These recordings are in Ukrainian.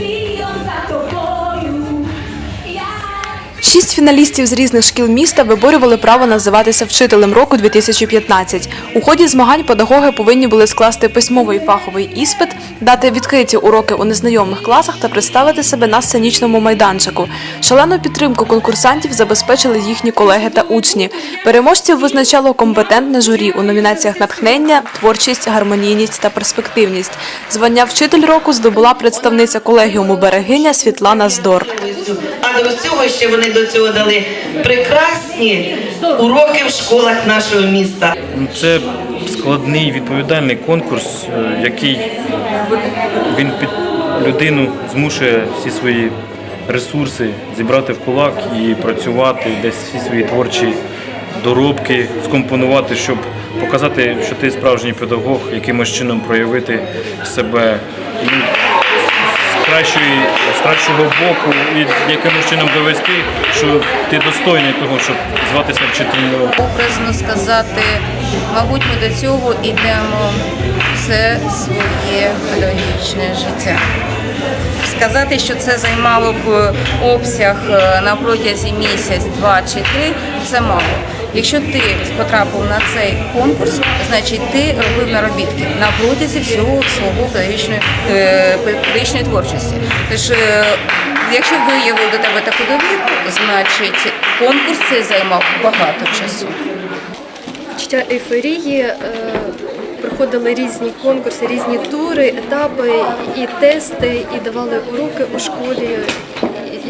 confiança, tô Шість фіналістів з різних шкіл міста виборювали право називатися вчителем року 2015. У ході змагань педагоги повинні були скласти письмовий фаховий іспит, дати відкриті уроки у незнайомих класах та представити себе на сценічному майданчику. Шалену підтримку конкурсантів забезпечили їхні колеги та учні. Переможців визначало компетентне журі у номінаціях натхнення, творчість, гармонійність та перспективність. Звання вчитель року здобула представниця колегіуму берегиня Світлана Здор. А до цього ще вони до цього дали прекрасні уроки в школах нашого міста. Це складний відповідальний конкурс, е, який він під людину змушує всі свої ресурси зібрати в кулак і працювати, десь всі свої творчі доробки скомпонувати, щоб показати, що ти справжній педагог, якимось чином проявити себе ну, кращої, з кращого боку і якимось чином довести, що ти достойний того, щоб зватися вчителем образно сказати, мабуть, ми до цього йдемо все своє педагогічне життя. Сказати, що це займало б обсяг е, на протязі місяць, два чи три, це мало. Якщо ти потрапив на цей конкурс, значить ти робив наробітки на протязі всього свого педагогічної, е, педагогічної творчості. Тож, е, якщо виявив до тебе таку довіру, значить конкурс цей займав багато часу. відчуття ейфорії. е, Проходили різні конкурси, різні тури, етапи і тести, і давали уроки у школі.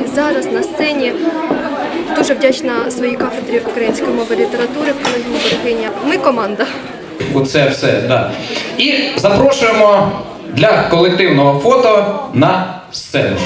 І зараз на сцені дуже вдячна своїй кафедрі української мови літератури колегіуму Берегиня. Ми команда. Оце все, да. І запрошуємо для колективного фото на сцену.